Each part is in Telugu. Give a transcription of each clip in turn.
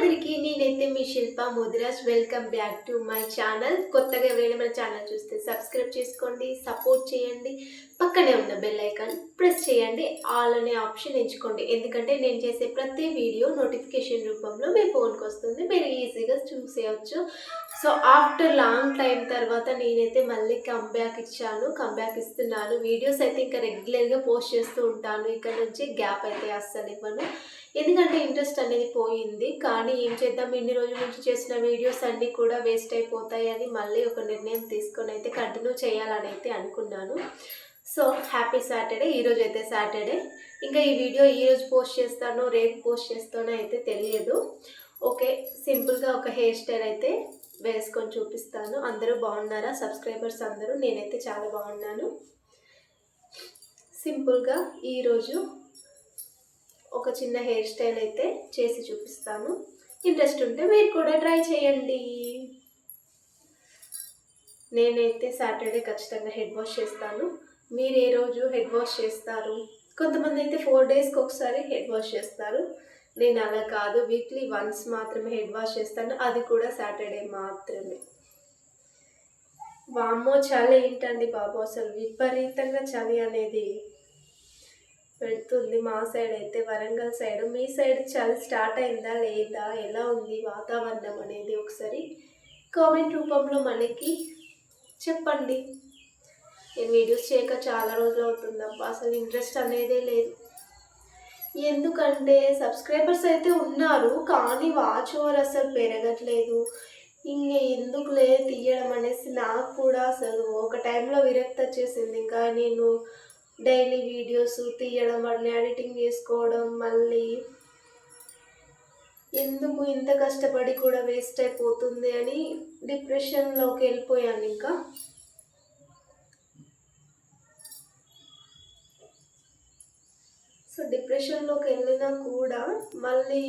అందరికీ నేనైతే మీ Shilpa Mudiraj. Welcome back to my channel కొత్తగా ఎవరైనా మన ఛానల్ చూస్తే సబ్స్క్రైబ్ చేసుకోండి సపోర్ట్ చేయండి. పక్కనే ఉన్న బెల్ ఐకాన్ ప్రెస్ చేయండి. ఆల్ అనే ఆప్షన్ ఎంచుకోండి. ఎందుకంటే నేను చేసే ప్రతి వీడియో నోటిఫికేషన్ రూపంలో మీ ఫోన్కి వస్తుంది. మీరు ఈజీగా చూసేయచ్చు. సో ఆఫ్టర్ లాంగ్ టైం తర్వాత నేనైతే మళ్ళీ కంబ్యాక్ ఇచ్చాను కంబ్యాక్ ఇస్తున్నాను. వీడియోస్ అయితే ఇంకా రెగ్యులర్గా పోస్ట్ చేస్తూ ఉంటాను. ఇక్కడ నుంచి గ్యాప్ అయితే అస్సలు ఇవ్వను. ఎందుకంటే ఇంట్రెస్ట్ అనేది పోయింది. కానీ ఏం చేద్దాం? ఇన్ని రోజుల నుంచి చేసిన వీడియోస్ అన్నీ కూడా వేస్ట్ అయిపోతాయి అని మళ్ళీ ఒక నిర్ణయం తీసుకొని అయితే కంటిన్యూ చేయాలని అయితే అనుకున్నాను. సో హ్యాపీ సాటర్డే ఈరోజు అయితే సాటర్డే ఇంకా ఈ వీడియో ఈరోజు పోస్ట్ చేస్తానో రేపు పోస్ట్ చేస్తానో అయితే తెలియదు. ఓకే సింపుల్గా ఒక హెయిర్ స్టైల్ అయితే వేసుకొని చూపిస్తాను. అందరూ బాగున్నారా? సబ్స్క్రైబర్స్ అందరూ? నేనైతే చాలా బాగున్నాను. సింపుల్గా ఈరోజు ఒక చిన్న హెయిర్ స్టైల్ అయితే చేసి చూపిస్తాను. ఇంట్రెస్ట్ ఉంటే మీరు కూడా ట్రై చేయండి. నేనైతే సాటర్డే ఖచ్చితంగా హెడ్ వాష్ చేస్తాను. మీరు ఏ రోజు హెడ్ వాష్ చేస్తారు? కొంతమంది అయితే ఫోర్ డేస్కి ఒకసారి హెడ్ వాష్ చేస్తారు. నేను అలా కాదు. వీక్లీ వన్స్ మాత్రమే హెడ్ వాష్ చేస్తాను. అది కూడా సాటర్డే మాత్రమే. వామ్మో చలి ఏంటండి బాబు? అసలు విపరీతంగా చలి అనేది పెడుతుంది మా సైడ్ అయితే. వరంగల్ సైడ్. మీ సైడ్ చలి స్టార్ట్ అయిందా లేదా? ఎలా ఉంది వాతావరణం అనేది ఒకసారి కామెంట్ రూపంలో మనకి చెప్పండి. నేను వీడియోస్ చేయక చాలా రోజులు అవుతుందబ్బా. అసలు ఇంట్రెస్ట్ అనేదే లేదు. ఎందుకంటే సబ్స్క్రైబర్స్ అయితే ఉన్నారు కానీ వాచ్ ఓవర్ అసలు పెరగట్లేదు. ఇంక ఎందుకులే తీయడం అనేసి నాకు కూడా అసలు ఒక టైంలో విరక్తి వచ్చేసింది. ఇంకా నేను డైలీ వీడియోస్ తీయడం వాటిని ఎడిటింగ్ చేసుకోవడం మళ్ళీ ఎందుకు ఇంత కష్టపడి కూడా వేస్ట్ అయిపోతుంది అని డిప్రెషన్లోకి వెళ్ళిపోయాను ఇంకా. సో డిప్రెషన్లోకి వెళ్ళినా కూడా మళ్ళీ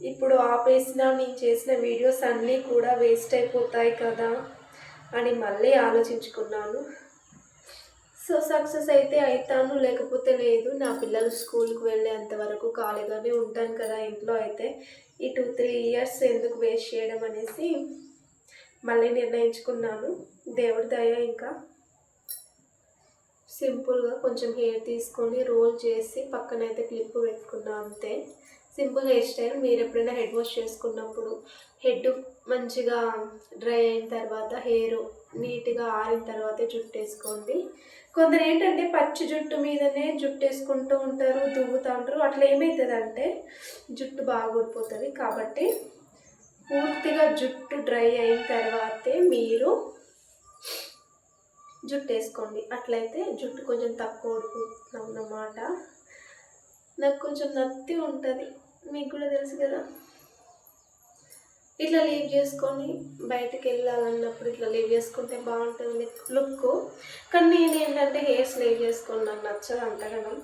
ఇప్పుడు ఆపేసిన నేను చేసిన వీడియోస్ అన్నీ కూడా వేస్ట్ అయిపోతాయి కదా అని మళ్ళీ ఆలోచించుకున్నాను. సో సక్సెస్ అయితే అవుతాను లేకపోతే లేదు. నా పిల్లలు స్కూల్కి వెళ్ళేంత వరకు ఖాళీగానే ఉంటాను కదా ఇంట్లో అయితే. ఈ టూ త్రీ ఇయర్స్ ఎందుకు వేస్ట్ చేయడం అనేసి మళ్ళీ నిర్ణయించుకున్నాను. దేవుడి దయ ఇంకా. సింపుల్గా కొంచెం హెయిర్ తీసుకొని రోల్ చేసి పక్కన అయితే క్లిప్ పెట్టుకున్నా అంతే. సింపుల్ హెయిర్ స్టైల్ మీరు ఎప్పుడైనా హెడ్ వాష్ చేసుకున్నప్పుడు హెడ్ మంచిగా డ్రై అయిన తర్వాత హెయిర్ నీట్గా ఆరిన తర్వాతే జుట్టు వేసుకోండి కొందరు ఏంటంటే పచ్చి జుట్టు మీదనే జుట్టు వేసుకుంటూ ఉంటారు దువ్వుతూ ఉంటారు. అట్లా ఏమవుతుంది అంటే జుట్టు బాగా ఊడిపోతుంది కాబట్టి పూర్తిగా జుట్టు డ్రై అయిన తర్వాతే మీరు జుట్టు వేసుకోండి అట్లయితే జుట్టు కొంచెం తక్కువ ఊడిపోతుంది అన్నమాట నాకు కొంచెం నత్తి ఉంటుంది. మీకు కూడా తెలుసు కదా? ఇట్లా లీవ్ చేసుకొని బయటకు వెళ్ళాలన్నప్పుడు ఇట్లా లీవ్ చేసుకుంటే బాగుంటుంది లుక్ కానీ నేను ఏంటంటే హెయిర్స్ లీవ్ చేసుకొని. నాకు నచ్చదు అంతగానం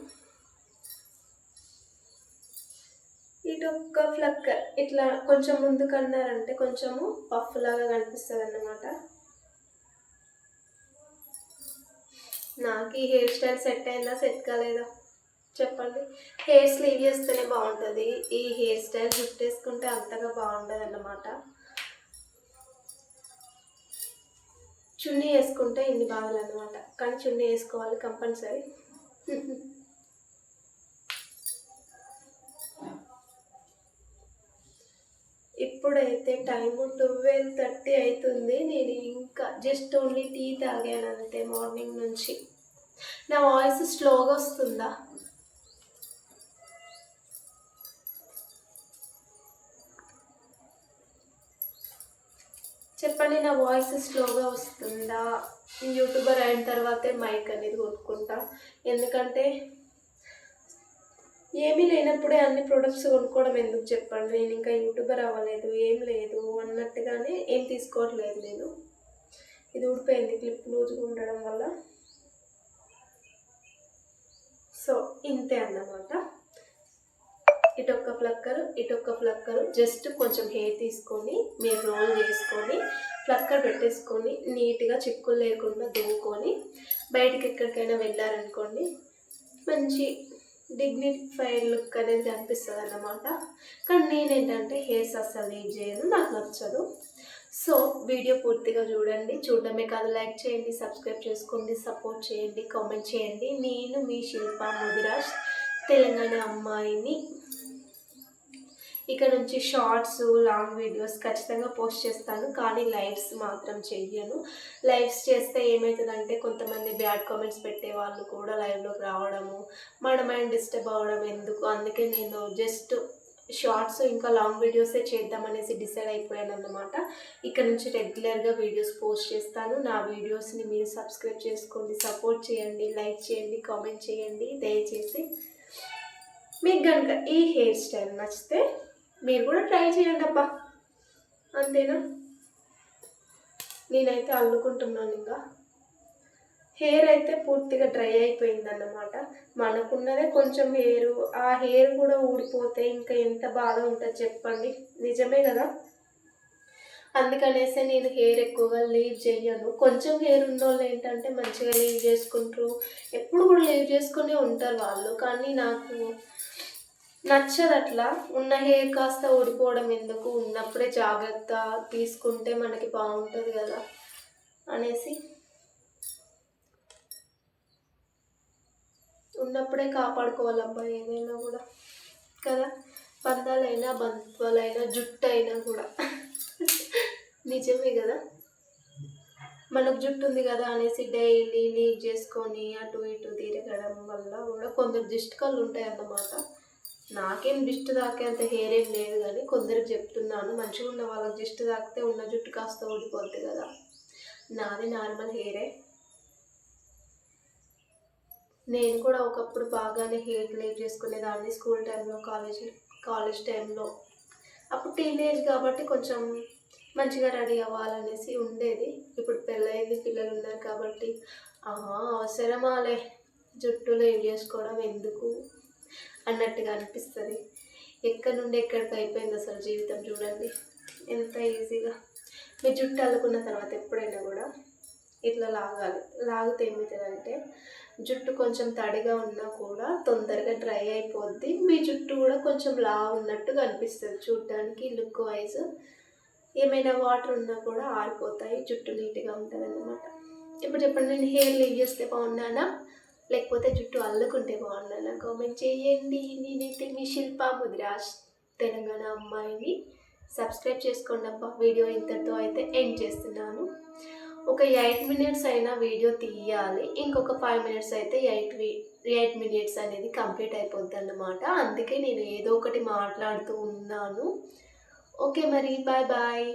ఇటు ఒక్క ఫ్లక్ ఇట్లా కొంచెం ముందుకు అన్నారంటే కొంచెము పఫ్ లాగా కనిపిస్తుంది అన్నమాట నాకు ఈ హెయిర్ స్టైల్ సెట్ అయిందా సెట్ కాలేదా? చెప్పండి. హెయిర్ స్లీవ్ చేస్తేనే బాగుంటుంది. ఈ హెయిర్ స్టైల్ జుట్టు వేసుకుంటే అంతగా బాగుండదు అన్నమాట చున్నీ వేసుకుంటే ఇన్ని బాధలు అనమాట కానీ చున్నీ వేసుకోవాలి కంపల్సరీ. ఇప్పుడైతే టైం ట్వెల్వ్ థర్టీ అవుతుంది నేను ఇంకా జస్ట్ ఓన్లీ టీ తాగాను అంతే మార్నింగ్ నుంచి. నా వాయిస్ స్లోగా వస్తుందా? చెప్పండి నా వాయిస్ స్లోగా వస్తుందా? యూట్యూబర్ అయిన తర్వాతే మైక్ అనేది కొనుక్కుంటా ఎందుకంటే ఏమీ లేనప్పుడే అన్ని ప్రొడక్ట్స్ కొనుక్కోవడం ఎందుకు చెప్పండి? నేను ఇంకా యూట్యూబర్ అవ్వలేదు ఏం లేదు అన్నట్టుగానే ఏం తీసుకోవట్లేదు నేను. ఇది ఊడిపోయింది క్లిప్ లూజ్గా ఉండడం వల్ల. సో ఇంతే అన్నమాట. ఇటొక్క ఫ్లక్కర్ ఇటొక్క ఫ్లక్కర్ జస్ట్ కొంచెం హెయిర్ తీసుకొని మీరు రోల్ చేసుకొని ఫ్లక్కర్ పెట్టేసుకొని నీట్గా చిక్కులు లేకుండా దువ్వుకొని బయటికి ఎక్కడికైనా వెళ్ళారనుకోండి మంచి డిగ్నిఫైడ్ లుక్ అనేది కనిపిస్తుంది అన్నమాట కానీ నేనేంటంటే హెయిర్స్ అస్సలు ఏం చేయను నాకు నచ్చదు. సో వీడియో పూర్తిగా చూడండి. చూడడమే కాదు లైక్ చేయండి సబ్స్క్రైబ్ చేసుకోండి సపోర్ట్ చేయండి కామెంట్ చేయండి. నేను మీ శిల్ప ముదిరాజ్ తెలంగాణ అమ్మాయిని ఇక్కడ నుంచి షార్ట్స్ లాంగ్ వీడియోస్ ఖచ్చితంగా పోస్ట్ చేస్తాను కానీ లైవ్స్ మాత్రం చెయ్యను. లైవ్స్ చేస్తే ఏమవుతుందంటే కొంతమంది బ్యాడ్ కామెంట్స్ పెట్టే వాళ్ళు కూడా లైవ్లోకి రావడము మన మైండ్ డిస్టర్బ్ అవ్వడం ఎందుకు? అందుకే నేను జస్ట్ షార్ట్స్ ఇంకా లాంగ్ వీడియోసే చేద్దామనేసి డిసైడ్ అయిపోయాను అన్నమాట. ఇక్కడ నుంచి రెగ్యులర్గా వీడియోస్ పోస్ట్ చేస్తాను. నా వీడియోస్ని మీరు సబ్స్క్రైబ్ చేసుకోండి సపోర్ట్ చేయండి లైక్ చేయండి కామెంట్ చేయండి. దయచేసి మీకు కనుక ఈ హెయిర్ స్టైల్ నచ్చితే మీరు కూడా ట్రై చేయండి అబ్బా అంతేనా? నేనైతే అల్లుకుంటున్నాను ఇంకా. హెయిర్ అయితే పూర్తిగా డ్రై అయిపోయింది అన్నమాట మనకున్నదే కొంచెం హెయిర్ ఆ హెయిర్ కూడా ఊడిపోతే ఇంకా ఎంత బాధ ఉంటుంది చెప్పండి. నిజమే కదా? అందుకనేసి నేను హెయిర్ ఎక్కువగా లీవ్ చేయను. కొంచెం హెయిర్ ఉన్న వాళ్ళు ఏంటంటే మంచిగా లీవ్ చేసుకుంటారు. ఎప్పుడు కూడా లీవ్ చేసుకునే ఉంటారు వాళ్ళు. కానీ నాకు నచ్చదు అట్లా ఉన్న హెయిర్ కాస్త ఊడిపోవడం ఎందుకు? ఉన్నప్పుడే జాగ్రత్త తీసుకుంటే మనకి బాగుంటుంది కదా? అనేసి. ఉన్నప్పుడే కాపాడుకోవాలబ్బా ఏదైనా కూడా. కదా? పందాలైనా బంతువులైనా జుట్టు అయినా కూడా. నిజమే కదా? మనకు జుట్టు ఉంది కదా అనేసి డైలీ లీవ్ చేసుకొని అటు ఇటు తిరగడం వల్ల కూడా కొందరు దిష్టి ఉంటాయి అన్నమాట నాకేం దిష్టి తాకేంత హెయిర్ ఏం లేదు కానీ కొందరికి చెప్తున్నాను మంచిగా ఉన్న వాళ్ళకి దిష్టి తాకితే ఉన్న జుట్టు కాస్త ఊడిపోద్ది కదా. నాది నార్మల్ హెయిరే నేను కూడా ఒకప్పుడు బాగానే హెయిర్ లీవ్ చేసుకునేదాన్ని స్కూల్ టైంలో కాలేజ్ కాలేజ్ టైంలో అప్పుడు టీనేజ్ కాబట్టి కొంచెం మంచిగా రెడీ అవ్వాలనేసి ఉండేది. ఇప్పుడు పెళ్ళయింది పిల్లలు ఉన్నారు కాబట్టి ఆహా అవసరమాలే. జుట్టు లేవ్ చేసుకోవడం ఎందుకు? అన్నట్టుగా అనిపిస్తుంది. ఎక్కడి నుండి ఎక్కడికి అయిపోయింది అసలు జీవితం చూడండి. ఎంత ఈజీగా. మీ జుట్టు అల్లుకున్న తర్వాత ఎప్పుడైనా కూడా ఇట్లా లాగాలి. లాగితే ఏమవుతుందంటే జుట్టు కొంచెం తడిగా ఉన్నా కూడా తొందరగా డ్రై అయిపోద్ది. మీ జుట్టు కూడా కొంచెం లా ఉన్నట్టు కనిపిస్తుంది చూడడానికి లుక్ వైజ్. ఏమైనా వాటర్ ఉన్నా కూడా ఆరిపోతాయి జుట్టు నీట్గా ఉంటుంది అన్నమాట ఇప్పుడు చెప్పండి నేను హెయిర్ లీవ్ చేస్తే బాగున్నానా? లేకపోతే జుట్టు అల్లుకుంటే బాగున్నానా కామెంట్ చేయండి. నేనైతే మీ శిల్ప ముదిరాజ్ తెలంగాణ అమ్మాయిని. సబ్స్క్రైబ్ చేసుకోండి అబ్బా. వీడియో ఇంతటితో అయితే ఎండ్ చేస్తున్నాను. ఒక ఎయిట్ మినిట్స్ అయినా వీడియో తీయాలి. ఇంకొక ఫైవ్ మినిట్స్ అయితే ఎయిట్ ఎయిట్ మినిట్స్ అనేది కంప్లీట్ అయిపోద్ది అన్నమాట. అందుకే నేను ఏదో ఒకటి మాట్లాడుతూ ఉన్నాను. ఓకే మరి. Bye bye